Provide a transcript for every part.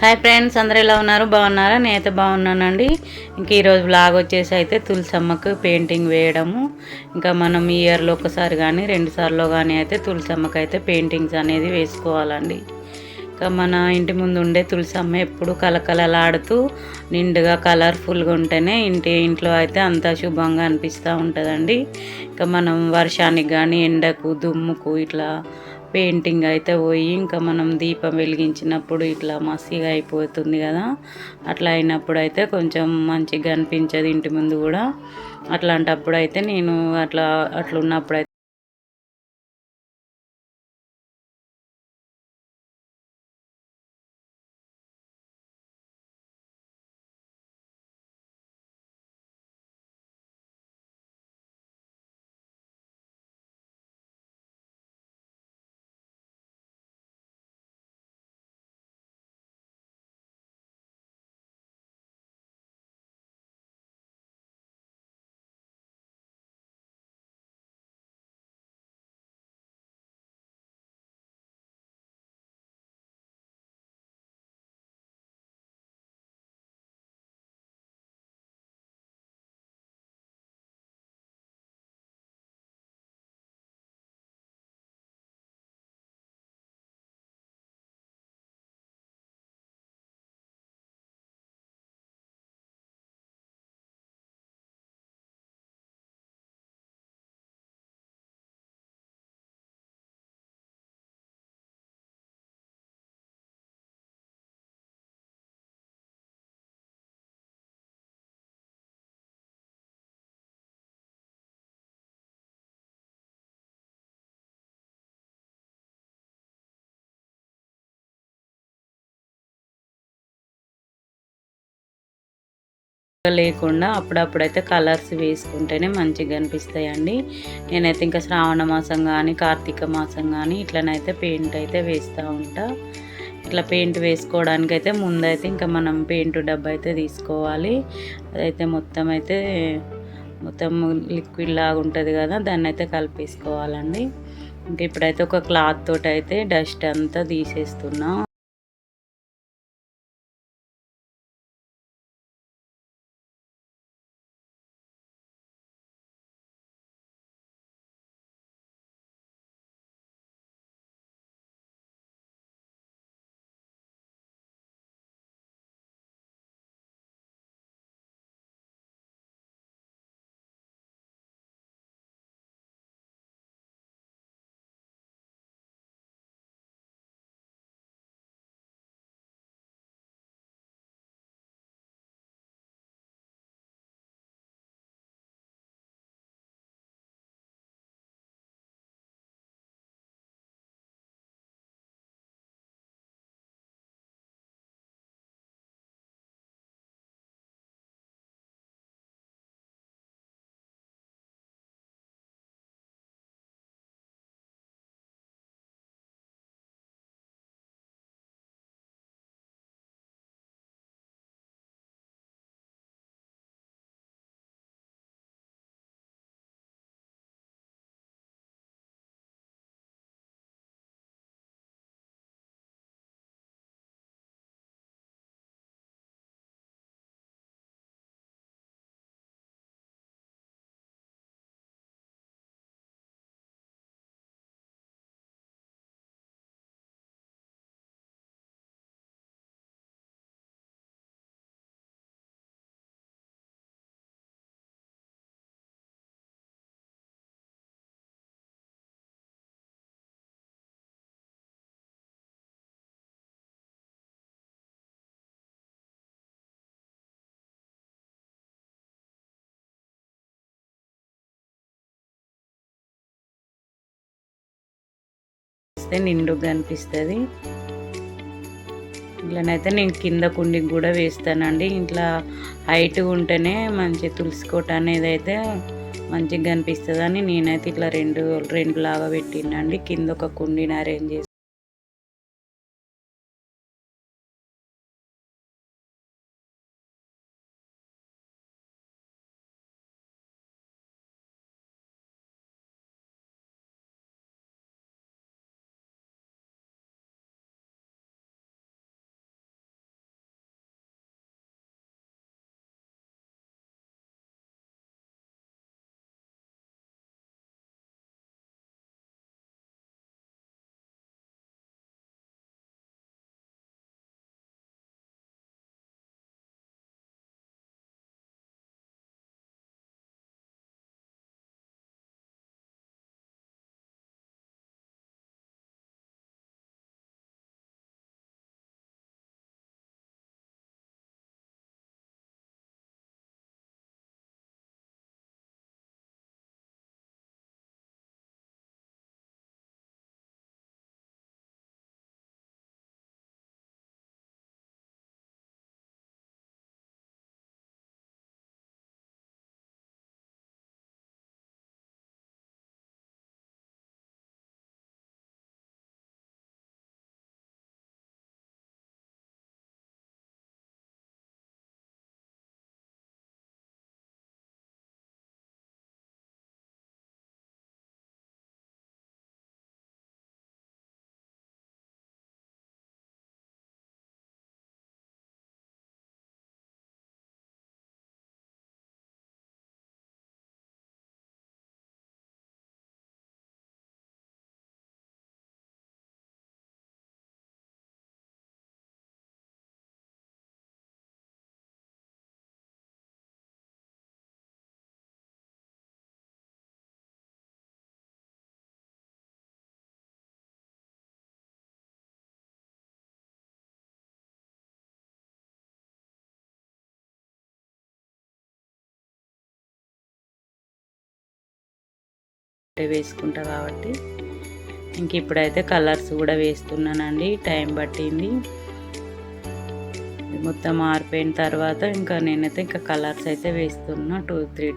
Hi friends అందరు ఎలా ఉన్నారు? బాగున్నారా? నేనైతే బాగున్నానండి. ఇంక ఈరోజు బ్లాగ్ వచ్చేసి అయితే తులసమ్మకు పెయింటింగ్ వేయడము. ఇంకా మనం ఇయర్లో ఒకసారి కానీ రెండుసార్లు కానీ అయితే తులసమ్మకు అయితే పెయింటింగ్స్ అనేది వేసుకోవాలండి. ఇంకా మన ఇంటి ముందు ఉండే తులసమ్మ ఎప్పుడు కలకలలాడుతూ నిండుగా కలర్ఫుల్గా ఉంటేనే ఇంటి ఇంట్లో అయితే అంత శుభంగా అనిపిస్తూ ఉంటుందండి. ఇంకా మనం వర్షానికి కానీ ఎండకు దుమ్ముకు ఇట్లా పెయింటింగ్ అయితే పోయి ఇంకా మనం దీపం వెలిగించినప్పుడు ఇట్లా మసిగా అయిపోతుంది కదా. అట్లా అయినప్పుడు అయితే కొంచెం మంచిగా అనిపించదు ఇంటి ముందు కూడా. అట్లాంటప్పుడు అయితే నేను అట్లా అట్లా ఉన్నప్పుడు లేకుండా అప్పుడప్పుడైతే కలర్స్ వేసుకుంటేనే మంచిగా కనిపిస్తాయండి నేనైతే ఇంకా శ్రావణ మాసం కానీ కార్తీక మాసం కానీ ఇట్లనైతే పెయింట్ అయితే వేస్తూ ఉంటా. ఇట్లా పెయింట్ వేసుకోవడానికి అయితే ముందైతే ఇంకా మనం పెయింట్ డబ్బా అయితే తీసుకోవాలి. అదైతే మొత్తం అయితే మొత్తం లిక్విడ్ లాగా ఉంటుంది కదా దాన్ని అయితే కలిపేసుకోవాలండి. ఇంకా ఇప్పుడైతే ఒక క్లాత్ తోటి అయితే డస్ట్ అంతా తీసేస్తున్నాం. వేస్తే నిండుగా అనిపిస్తుంది. ఇట్లనైతే నేను కింద కుండికి కూడా వేస్తానండి. ఇట్లా హైట్ ఉంటేనే మంచి తులసి కోట అనేది అయితే మంచిగా కనిపిస్తుంది అని నేనైతే ఇట్లా రెండు రెండు లాగా పెట్టినండి కింద ఒక కుండీని అరేంజ్ చేసి వేసుకుంటా కాబట్టి. ఇంక ఇప్పుడైతే కలర్స్ కూడా వేస్తున్నానండి టైం పట్టింది. మొత్తం ఆరిపోయిన తర్వాత ఇంకా నేనైతే ఇంకా కలర్స్ అయితే వేస్తున్నా టూ త్రీ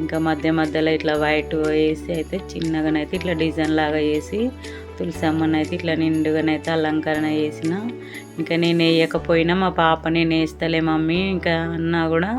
ఇంకా మధ్య మధ్యలో ఇట్లా వైట్ వేసి అయితే చిన్నగానైతే ఇట్లా డిజైన్ లాగా వేసి తులసమ్మని అయితే ఇట్లా నిండుగానైతే అలంకరణ చేసిన. ఇంకా నేను వేయకపోయినా మా పాప నేను వేస్తలే మమ్మీ ఇంకా అన్నా కూడా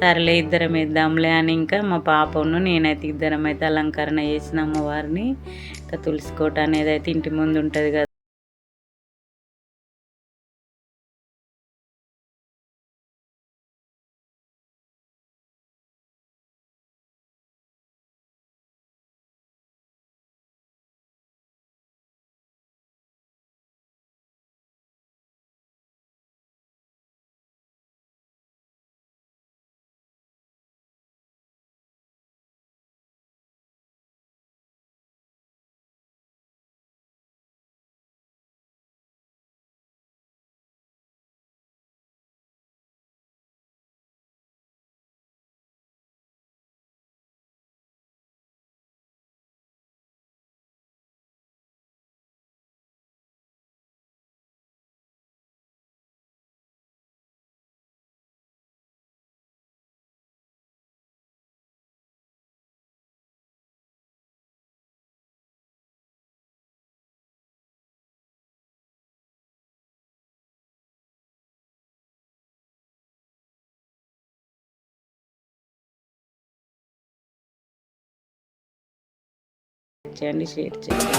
సరేలే ఇద్దరం వేద్దాంలే అని ఇంకా మా పాపను నేనైతే ఇద్దరం అయితే అలంకరణ చేసిన అమ్మవారిని. ఇంకా తులసికోట అనేది అయితే ఇంటి ముందు ఉంటుంది కదా చేయండి షేర్ చేయండి